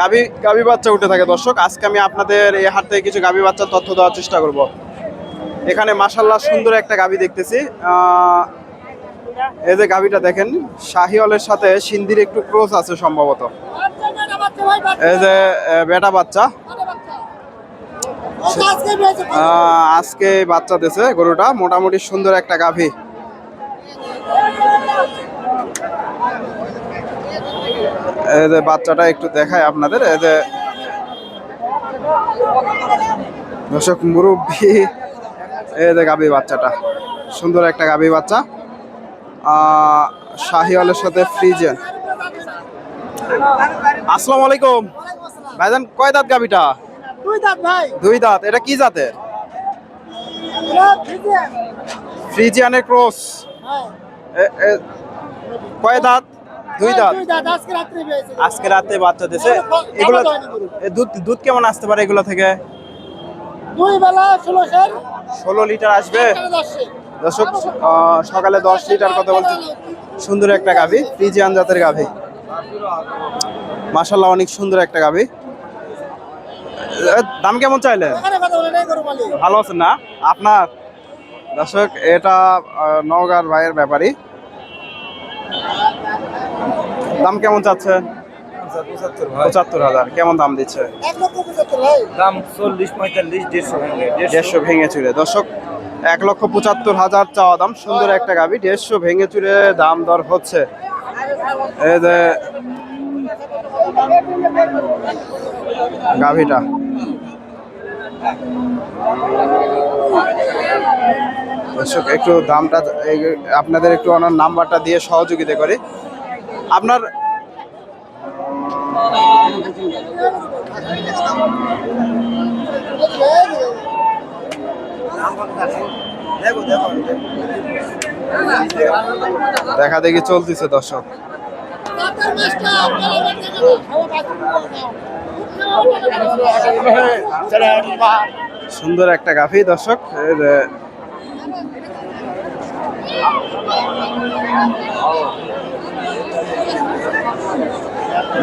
গাভি গাভি বাচ্চা উঠে থাকে। দর্শক আজকে আমি আপনাদের এই হাট থেকে কিছু গাভি বাচ্চার তথ্য দেওয়ার চেষ্টা করব। এখানে মাসাল্লাহ সুন্দর একটা গাভি দেখতেছি। এই যে গাভিটা দেখেন শাহিওয়ালের সাথে সিন্ধির একটু ক্রোস আছে সম্ভবত। এই যে বেটা বাচ্চা। আজকে বাচ্চা দিছে গরুটা। মোটামুটি সুন্দর একটা গাভি। যে বাচ্চাটা একটু দেখায় আপনাদের এই যে দর্শক মুরব্বী এই যে গাভি বাচ্চাটা সুন্দর একটা গাভি বাচ্চা। শাহিওয়ালের সাথে ফ্রিজেন আসসালামু আলাইকুম। ভাইজান কয় দাঁত গাভিটা? দুই দাঁত ভাই। দুই দাঁত এটা কি জাতের? ফ্রিজিয়ানের ক্রস। এ- এ- কয় দাঁত? দুই দাঁত। আজকে রাতে বাচ্চা দিছে এগুলো দুধ দুধ কেমন আসতে পারে এগুলো থেকে? দুই বেলা ষোলো ষোলো লিটার আসবে? দশে দর্শক সকালে দশ লিটার কথা বলছে? সুন্দর একটা গাভি ফ্রিজিয়ান জাতের গাভি। মাসাল্লাহ অনেক সুন্দর একটা গাভি। দাম কেমন মালিক। ভালো আছেন না? আপনার? দর্শক এটা নওগাঁর ভাইয়ের ব্যাপারই দাম কেমন চাচ্ছে? পঁচাত্তর হাজার। কেমন দাম দিচ্ছে? দাম চল্লিশ পঁয়তাল্লিশ দেড়শো ভেঙে দেড়শো। ভেঙে চুরে। দর্শক এক লক্ষ পঁচাত্তর হাজার চাওয়া দাম সুন্দর একটা গাবি। দেড়শো ভেঙে চুরে দাম দর হচ্ছে। গাভিটা। একটু দামটা এই- আপনাদের একটু ওনার নাম্বারটা দিয়ে সহযোগিতা করি। আপনার দেখা দেখি চলতেছে দর্শক। সুন্দর একটা গাফি দর্শক। যে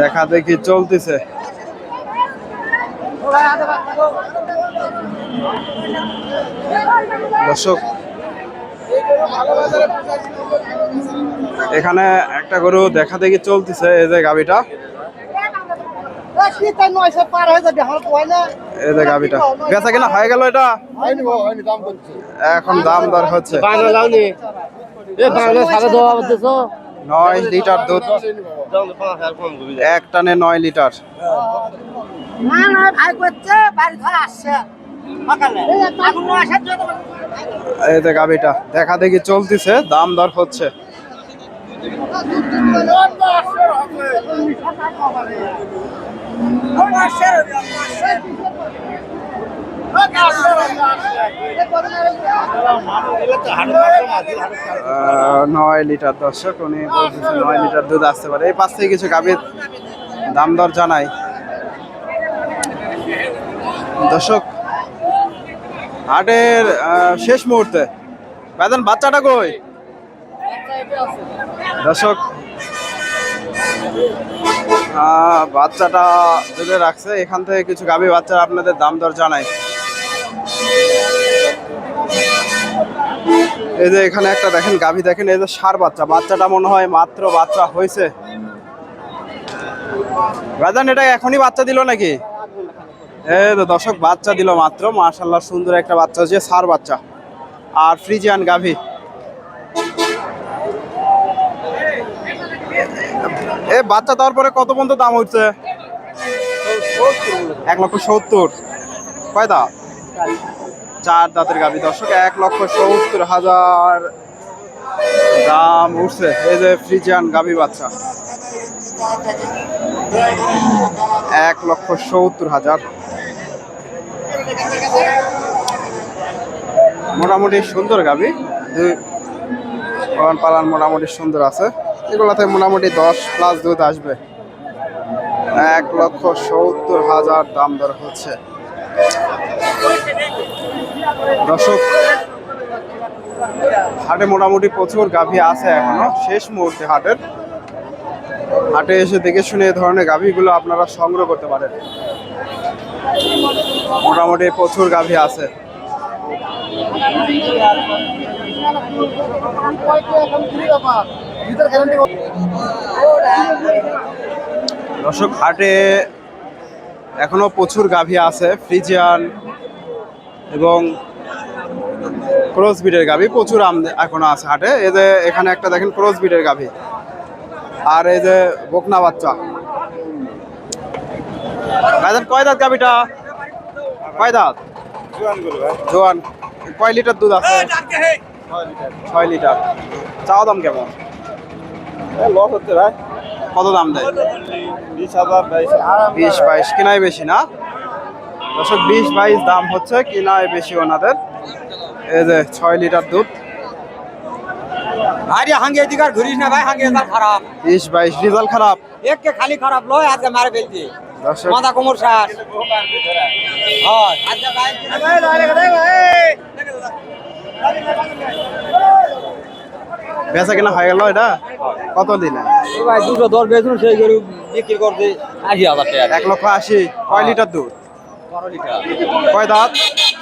দেখা দেখি চলতেছে। দর্শক, এখানে একটা গরু দেখা দেখি চলতেছে, এই যে না এই যে কিনা হয়ে গেল এটা? এখন দাম দর হচ্ছে। নয় লিটার দুধ। এক টানে নয় লিটার। যে গাভিটা, দেখা দেখি চলতেছে, দাম দর হচ্ছে। নয় লিটার দর্শক, উনি বলতেছে নয় লিটার দুধ আসতে পারে। এই পাশ থেকে কিছু গাভীর দাম দর জানাই। দর্শক, হাটের শেষ মুহূর্তে। ভাইজান, বাচ্চাটা কই? দর্শক বাচ্চাটা দুধে রাখছে। এখান থেকে কিছু গাভী বাচ্চা আপনাদের দাম দর জানাই এই যে এখানে একটা দেখেন, গাভী দেখেন, এই যে সার বাচ্চা। বাচ্চাটা মনে হয় মাত্র বাচ্চা হয়েছে। ভাইজান এটা এখনই বাচ্চা দিল নাকি? এই তো দর্শক, বাচ্চা দিল মাত্র। মাশাল্লাহ সুন্দর একটা বাচ্চা হচ্ছে সার বাচ্চা। আর ফ্রিজিয়ান গাভী। এ বাচ্চা দেওয়ার পরে কত পর্যন্ত দাম হচ্ছে? এক লক্ষ সত্তর। কয় চার দাঁতের গাভী দর্শক, এক লক্ষ সত্তর হাজার দাম উঠছে। এই যে ফ্রিজিয়ান গাভী বাচ্চা। এক লক্ষ সত্তর হাজার। মোটামুটি সুন্দর গাবি দুই পালন পালান মোটামুটি সুন্দর আছে। এগুলাতে মোটামুটি দশ প্লাস দুধ আসবে। এক লক্ষ সত্তর হাজার দাম দর হচ্ছে। দর্শক, হাটে মোটামুটি প্রচুর গাভী আছে এখনও। শেষ মুহূর্তে হাটের। হাটে এসে দেখে শুনে এই ধরনের গাভীগুলো আপনারা সংগ্রহ করতে পারেন। মোটামুটি প্রচুর গাভী আছে। দর্শক, হাটে এখনও প্রচুর গাভী আছে, ফ্রিজিয়ান এবং ক্রস বিটের গাভী, প্রচুর আম এখনও আছে হাটে। এই যে এখানে একটা দেখেন ক্রস বিটের গাভী আর এই যে বকনা বাচ্চা। ভাইজান গাভীটা? জোয়ান। কয় লিটার দুধ আছে? ছয় লিটার। চাওয়া দাম কেমন? লস হচ্ছে, ভাই। কত দাম দেয়? বিশ বাইশ কিনাই বেশি না? দর্শক বিশ বাইশ দাম হচ্ছে কিনায় বেশি ওনাদের। এই যে ছয় লিটার দুধ। আরে হাঙ্গে এদিকে আর ঘুরিস না ভাই হাঙ্গে এবার খারাপ। বিশ বাইশ রেজাল্ট খারাপ। এককে খালি খারাপ লয় আজকে মারে ফেলছি। মাথা কোমর শ্বাস। হয়। আজকে ভাই বেচা কিনা হয়ে গেল এটা? কত দিনে ভাই দুটো দর বেচুন সেই গরু বিক্রি করতে আশি হাজার টাকা। এক লক্ষ আশি। কয় লিটার দুধ? লিটার। কয় দাঁত?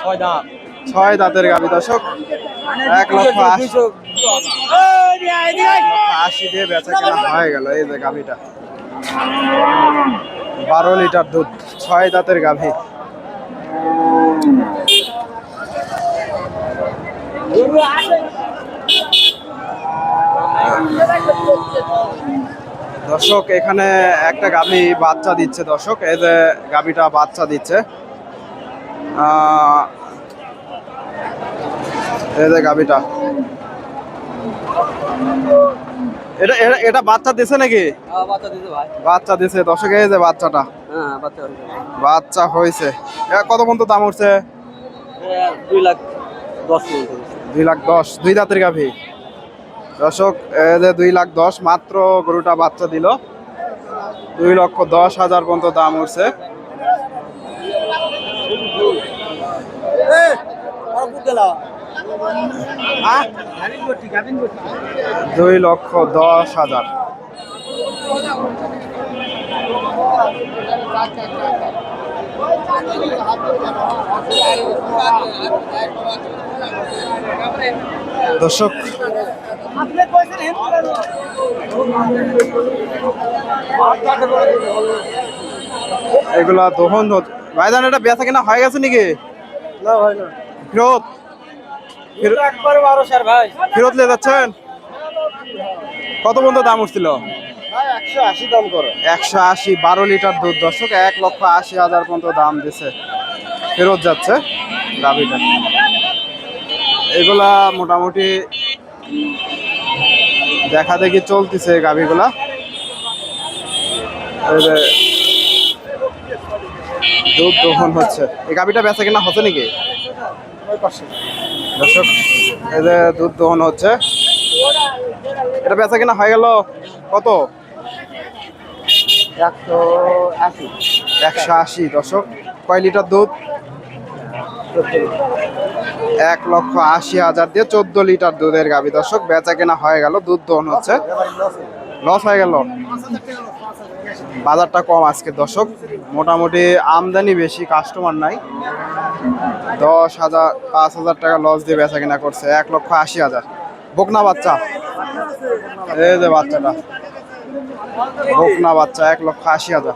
ছয় দাম ছয় দাঁতের গাভী দর্শক। এক লক্ষ আশি। দিয়ে বেচা কেনা হয়ে গেল এই যে গাভীটা বারো লিটার দুধ ছয় দাঁতের গাভী। দর্শক এখানে একটা গাভী বাচ্চা দিচ্ছে দর্শক এই যে গাভীটা বাচ্চা দিচ্ছে। এই যে গাভীটা। এটা এটা- বাচ্চা দিছে নাকি? বাচ্চা ভাই। বাচ্চা দিছে। দর্শক এই যে বাচ্চাটা। হ্যাঁ বাচ্চা হয়েছে। কত পর্যন্ত দাম উঠছে? দুই লাখ দশ দুই লাখ দশ। দুই দাঁতের গাভী। দর্শক যে দুই লাখ দশ, মাত্র গরুটা বাচ্চা দিল। দুই লক্ষ দশ হাজার পর্যন্ত দাম উঠছে। দুই লক্ষ দশ হাজার। দর্শক এগুলা দহন ভাইজান এটা বেচা কিনা হয়ে গেছে নাকি? না ভাই না। ফেরত। ফেরত- নিয়ে যাচ্ছেন? কত পর্যন্ত দাম উঠছিল? ভাই একশো আশি বারো লিটার দুধ। দর্শক এক লক্ষ আশি হাজার পর্যন্ত দাম দিছে। ফেরত যাচ্ছে গাভিটা। এগুলা মোটামুটি দেখা দেখি চলতেছে গাভিগুলা। দুধ দহন হচ্ছে। এই গাভিটা বেচা কিনা হচ্ছে নাকি? দর্শক এই যে দুধ দহন হচ্ছে। এটা বেচা কিনা হয়ে গেল কত? একশো আশি। একশো আশি দশক কয় লিটার দুধ? এক লক্ষ আশি হাজার দিয়ে চোদ্দ লিটার দুধের গাভী। দর্শক, বেচা কেনা হয়ে গেল, দুধ দহন হচ্ছে। লস হয়ে গেল? বাজারটা কম আজকে। দর্শক, মোটামুটি আমদানি বেশি কাস্টমার নাই। দশ হাজার, পাঁচ হাজার টাকা লস দিয়ে বেচা কেনা করছে। এক লক্ষ আশি হাজার। বকনা বাচ্চা? এই যে বাচ্চাটা। বকনা বাচ্চা, এক লক্ষ আশি হাজার।